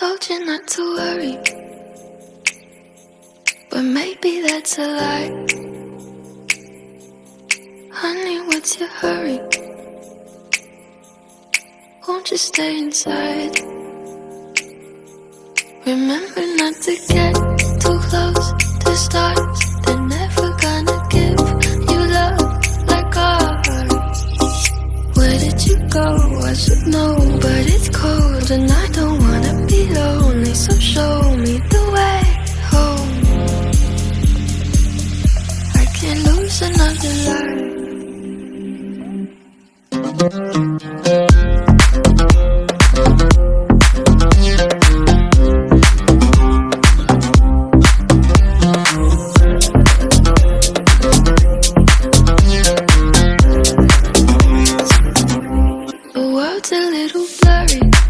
told you not to worry. But maybe that's a lie. Honey, what's your hurry? Won't you stay inside? Remember not to get too close to stars. They're never gonna give you love like ours. Where did you go? I should know, but it's cold and I don't wanna be lonely. So show me the way home. I can't lose another life. A little blurry.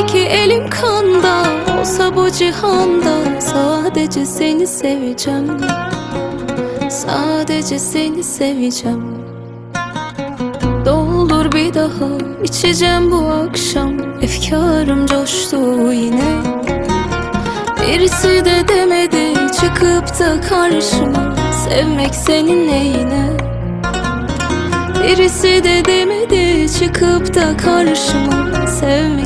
İki elim kanda olsa bu cihanda Sadece seni seveceğim. Sadece seni seveceğim. Doldur bir daha içeceğim bu akşam. Efkarım coştu yine. Birisi de demedi çıkıp da karşıma. Sevmek senin neyine? Birisi de demedi çıkıp da karşıma. Sevmek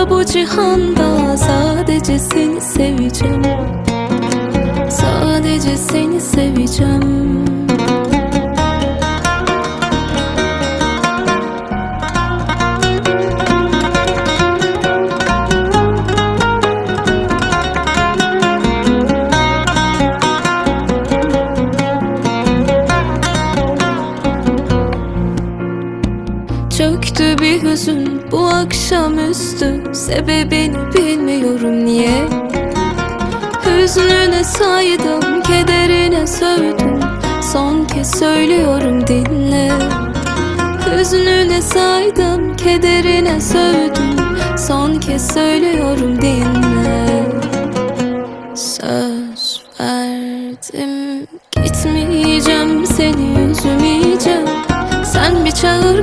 olsa bu cihanda Sadece seni seveceğim. Sadece seni seveceğim Çöktü bir hüzün bu akşamüstü. Sebebini bilmiyorum niye. Hüznüne saydım, kederine sövdüm. Son kez söylüyorum dinle. Hüznüne saydım, kederine sövdüm. Son kez söylüyorum dinle. Söz verdim gitmeyeceğim seni üzmeyeceğim. Sen bir çağır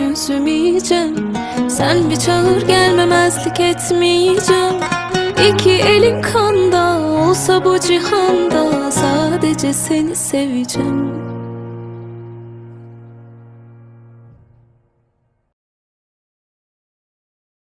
üzmeyeceğim Sen bir çağır gelmemezlik etmeyeceğim. İki elim kanda olsa bu cihanda Sadece seni seveceğim